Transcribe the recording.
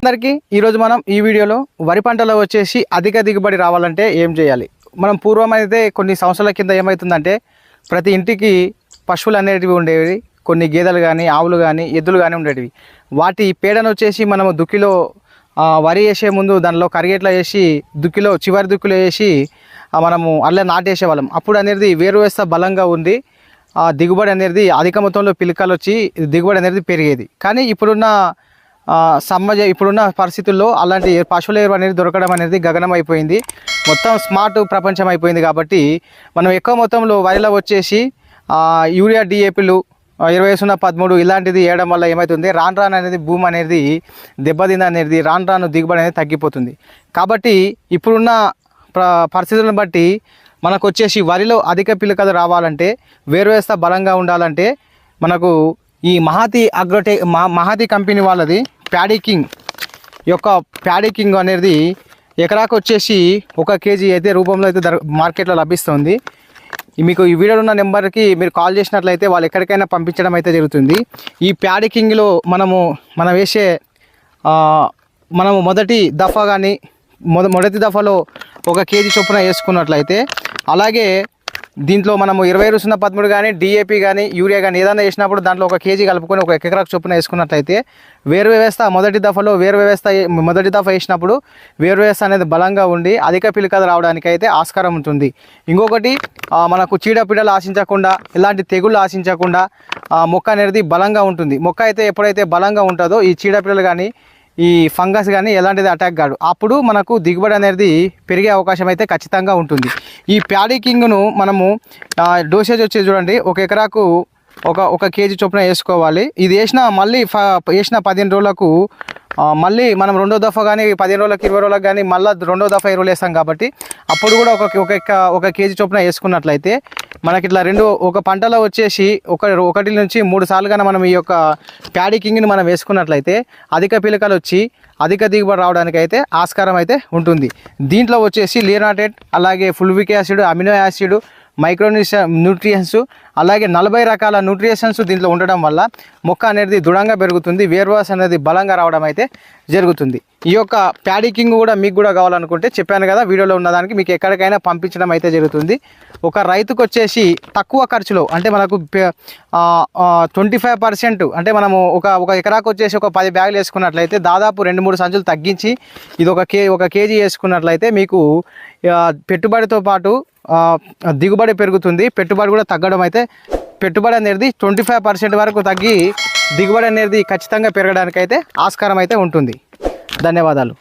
అందరికీ ఈరోజు మనం ఈ వీడియోలో వరి పంటలో వచ్చేసి అధిక దిగుబడి రావాలంటే ఏం చేయాలి? మనం పూర్వం అయితే కొన్ని సంవత్సరాల కింద ఏమవుతుందంటే ప్రతి ఇంటికి పశువులు అనేటివి ఉండేవి కొన్ని గేదెలు కానీ ఆవులు కానీ ఎద్దులు కానీ ఉండేటివి. వాటి పేడను వచ్చేసి మనము దుక్కిలో వరి వేసే ముందు దానిలో కరిగేట్లా వేసి దుక్కిలో చివరి దుక్కిలో వేసి మనము అల్ల నాటేసేవాళ్ళం అప్పుడు అనేది వేరు వ్యవస్థ బలంగా ఉంది ఆ దిగుబడి అనేది అధిక మొత్తంలో పిలకలు వచ్చి దిగుబడి అనేది పెరిగేది. కానీ ఇప్పుడున్న ఆ, ఇప్పుడున్న పరిస్థితుల్లో అలాంటి పశువుల ఎరువు అనేది దొరకడం అనేది గగనం అయిపోయింది మొత్తం స్మార్ట్ ప్రపంచం అయిపోయింది కాబట్టి మనం ఎక్కువ మొత్తంలో వరిలో వచ్చేసి యూరియా డిఏపీలు ఇరవై సున్నా పదమూడు ఇలాంటిది వేయడం వల్ల ఏమవుతుంది రాను రాను అనేది భూమి అనేది దెబ్బతింది అనేది రాను రాను దిగుబడి అనేది తగ్గిపోతుంది. కాబట్టి ఇప్పుడున్న ప్ర పరిస్థితులను బట్టి మనకు వచ్చేసి వరిలో అధిక పిలకలు రావాలంటే వేరు బలంగా ఉండాలంటే మనకు ఈ మహాతి అగ్రోటే మహాతి కంపెనీ వాళ్ళది ప్యాడీ కింగ్. యొక్క ప్యాడీ కింగ్ అనేది ఎకరాకు వచ్చేసి ఒక కేజీ అయితే రూపంలో అయితే దొర మార్కెట్లో లభిస్తుంది. మీకు ఈ వీడియోలో ఉన్న నెంబర్కి మీరు కాల్ చేసినట్లయితే వాళ్ళు ఎక్కడికైనా పంపించడం అయితే జరుగుతుంది. ఈ ప్యాడీ కింగ్లో మనము మనం వేసే మనము మొదటి దఫా కానీ మొద మొదటి దఫాలో ఒక కేజీ చొప్పున వేసుకున్నట్లయితే అలాగే దీంట్లో మనము ఇరవై రుసున్న పదమూడు కానీ డిఏపి కానీ యూరియా కానీ ఏదైనా వేసినప్పుడు దాంట్లో ఒక కేజీ కలుపుకొని ఒక ఎకరాకు చొప్పున వేసుకున్నట్లయితే వేరు వ్యవస్థ మొదటి దఫలో వేరు వ్యవస్థ మొదటి దఫ వేసినప్పుడు వేరు వ్యవస్థ అనేది బలంగా ఉండి అధిక పిలికలు రావడానికి అయితే ఆస్కారం ఉంటుంది. ఇంకొకటి మనకు చీడపీడలు ఆశించకుండా ఇలాంటి తెగుళ్ళు ఆశించకుండా మొక్క అనేది బలంగా ఉంటుంది. మొక్క అయితే ఎప్పుడైతే బలంగా ఉంటుందో ఈ చీడపీడలు కానీ ఈ ఫంగస్ కానీ ఎలాంటిది అటాక్ కాదు. అప్పుడు మనకు దిగుబడి అనేది పెరిగే అవకాశం అయితే ఖచ్చితంగా ఉంటుంది. ఈ ప్యాడీ కింగ్ను మనము డోసేజ్ వచ్చేసి చూడండి. ఒక ఎకరాకు ఒక ఒక కేజీ చొప్పున వేసుకోవాలి. ఇది వేసిన మళ్ళీ ఫ వేసిన పదిహేను రోజులకు మళ్ళీ మనం రెండో దఫా కానీ పదిహేను రోజులకు ఇరవై రోజులకు కానీ మళ్ళీ రెండో దఫా ఇరవై వేస్తాం కాబట్టి అప్పుడు కూడా ఒక ఒక ఒక కేజీ చొప్పున వేసుకున్నట్లయితే మనకి ఇట్లా రెండు ఒక పంటలో వచ్చేసి ఒక ఒకటి నుంచి మూడు సార్లుగా మనం ఈ యొక్క ప్యాడీ కింగ్ని మనం వేసుకున్నట్లయితే అధిక పిలకలు వచ్చి అధిక దిగుబడి రావడానికి అయితే ఆస్కారం అయితే ఉంటుంది. దీంట్లో వచ్చేసి లియనాటెడ్ అలాగే ఫుల్విక్ యాసిడ్ అమినో యాసిడ్ మైక్రోన్యూష న్యూట్రియన్స్ అలాగే నలభై రకాల న్యూట్రియషన్స్ దీంట్లో ఉండడం వల్ల మొక్క అనేది దృఢంగా పెరుగుతుంది వేర్వాస్ అనేది బలంగా రావడం అయితే జరుగుతుంది. ఈ యొక్క ప్యాడికింగ్ కూడా మీకు కూడా కావాలనుకుంటే చెప్పాను కదా వీడియోలో ఉన్నదానికి మీకు ఎక్కడికైనా పంపించడం అయితే జరుగుతుంది. ఒక రైతుకు వచ్చేసి తక్కువ ఖర్చులో అంటే మనకు ట్వంటీ ఫైవ్ పర్సెంట్ అంటే మనము ఒక ఒక ఎకరాకు వచ్చేసి ఒక పది బ్యాగులు వేసుకున్నట్లయితే దాదాపు రెండు మూడు సంచులు తగ్గించి ఇది ఒక కే ఒక కేజీ వేసుకున్నట్లయితే మీకు పెట్టుబడితో పాటు దిగుబడి పెరుగుతుంది. పెట్టుబడి కూడా తగ్గడం అయితే పెట్టుబడి అనేది ట్వంటీ ఫైవ్ పర్సెంట్ వరకు తగ్గి దిగుబడి అనేది ఖచ్చితంగా పెరగడానికి అయితే ఆస్కారం అయితే ఉంటుంది. ధన్యవాదాలు.